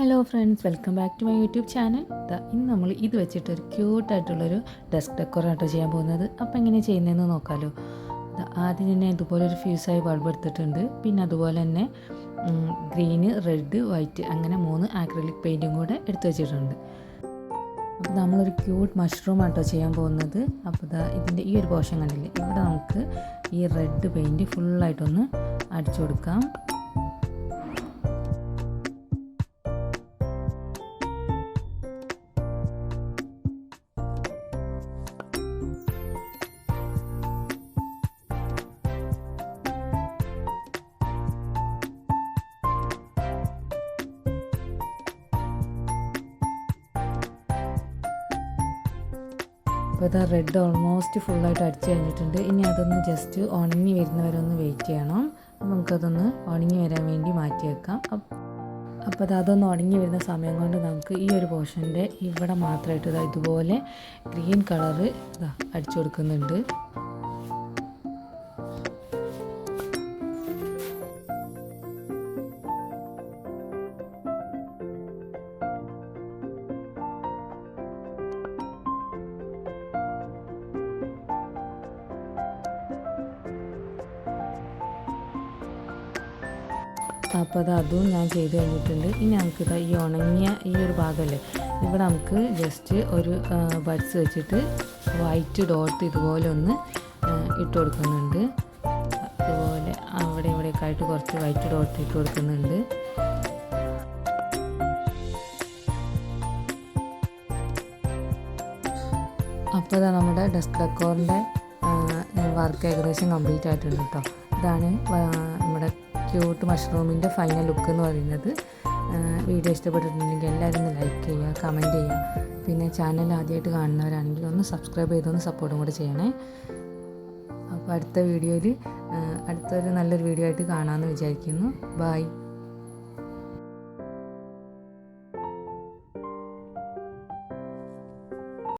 Hello friends welcome back to my YouTube channel ഇന്ന് നമ്മൾ ഇത് വെച്ചിട്ട് ഒരു ക്യൂട്ടായിട്ടുള്ളൊരു ഡെസ്ക് ഡെക്കോറാട്ടോ ചെയ്യാൻ പോകുന്നത്. അപ്പോൾ എങ്ങനെ ചെയ്യുന്നതെന്ന് നോക്കാമല്ലോ ആദ്യം തന്നെ ഇതുപോലെ ഒരു ഫ്യൂസായി ബൾബ് എടുത്തിട്ടുണ്ട്. പിന്നെ അതുപോലെ തന്നെ ഗ്രീന് റെഡ് വൈറ്റ് അങ്ങനെ മൂന്ന് ആക്രലിക് പെയിന്റും കൂടെ എടുത്തു വെച്ചിട്ടുണ്ട്. അപ്പോൾ നമ്മളൊരു ക്യൂട്ട് മഷ്റൂം ആട്ടോ ചെയ്യാൻ പോകുന്നത്. അപ്പോൾ ഇതാ ഇതിന്റെ ഈ ഒരു പോർഷൻ കണ്ടില്ലേ? ഇവിടെ നമുക്ക് ഈ റെഡ് പെയിന്റ് ഫുള്ളായിട്ടൊന്ന് അടിച്ചു കൊടുക്കാം. അപ്പോൾ ഇത് റെഡ് ഓൾമോസ്റ്റ് ഫുള്ളായിട്ട് അടിച്ച് കഴിഞ്ഞിട്ടുണ്ട്. ഇനി അതൊന്ന് ജസ്റ്റ് ഉണങ്ങി വരുന്നവരെ ഒന്ന് വെയിറ്റ് ചെയ്യണം. നമുക്കതൊന്ന് ഉണങ്ങി വരാൻ വേണ്ടി മാറ്റി വെക്കാം അപ്പോൾ അത് അതൊന്ന് ഉണങ്ങി വരുന്ന സമയം കൊണ്ട് നമുക്ക് ഈ ഒരു പോർഷന്റെ ഇവിടെ മാത്രമായിട്ട് ഇതാ ഇതുപോലെ ഗ്രീൻ കളറ് അടിച്ചു കൊടുക്കുന്നുണ്ട്. അപ്പോൾ അത് അതും ഞാൻ ചെയ്ത് കഴിഞ്ഞിട്ടുണ്ട്. ഇനി നമുക്കിത് ഈ ഉണങ്ങിയ ഈ ഒരു ഭാഗമല്ലേ ഇവിടെ നമുക്ക് ജസ്റ്റ് ഒരു ബഡ്സ് വെച്ചിട്ട് വൈറ്റ് ഡോട്ട് ഇതുപോലെ ഒന്ന് ഇട്ട് കൊടുക്കുന്നുണ്ട്. അതുപോലെ അവിടെ ഇവിടെയൊക്കെ ആയിട്ട് കുറച്ച് വൈറ്റ് ഡോട്ട് ഇട്ട് കൊടുക്കുന്നുണ്ട്. അപ്പോൾ ഇതാ നമ്മുടെ ഡെസ്ക് ഡെക്കോറിന്റെ വർക്ക് ഏകദേശം കംപ്ലീറ്റ് ആയിട്ടുണ്ട് കേട്ടോ ഇതാണ് ക്യൂട്ട് മഷ്റൂമിന്റെ ഫൈനൽ ലുക്ക് എന്ന് പറയുന്നത്. വീഡിയോ ഇഷ്ടപ്പെട്ടിട്ടുണ്ടെങ്കിൽ എല്ലാവരും ഒന്ന് ലൈക്ക് ചെയ്യുക കമന്റ് ചെയ്യുക. പിന്നെ ചാനൽ ആദ്യമായിട്ട് കാണുന്നവരാണെങ്കിൽ ഒന്ന് സബ്സ്ക്രൈബ് ചെയ്തൊന്ന് സപ്പോർട്ടും കൂടെ ചെയ്യണേ. അപ്പോൾ അടുത്ത വീഡിയോയിൽ അടുത്തൊരു നല്ലൊരു വീഡിയോ ആയിട്ട് കാണാമെന്ന് വിചാരിക്കുന്നു. ബായ്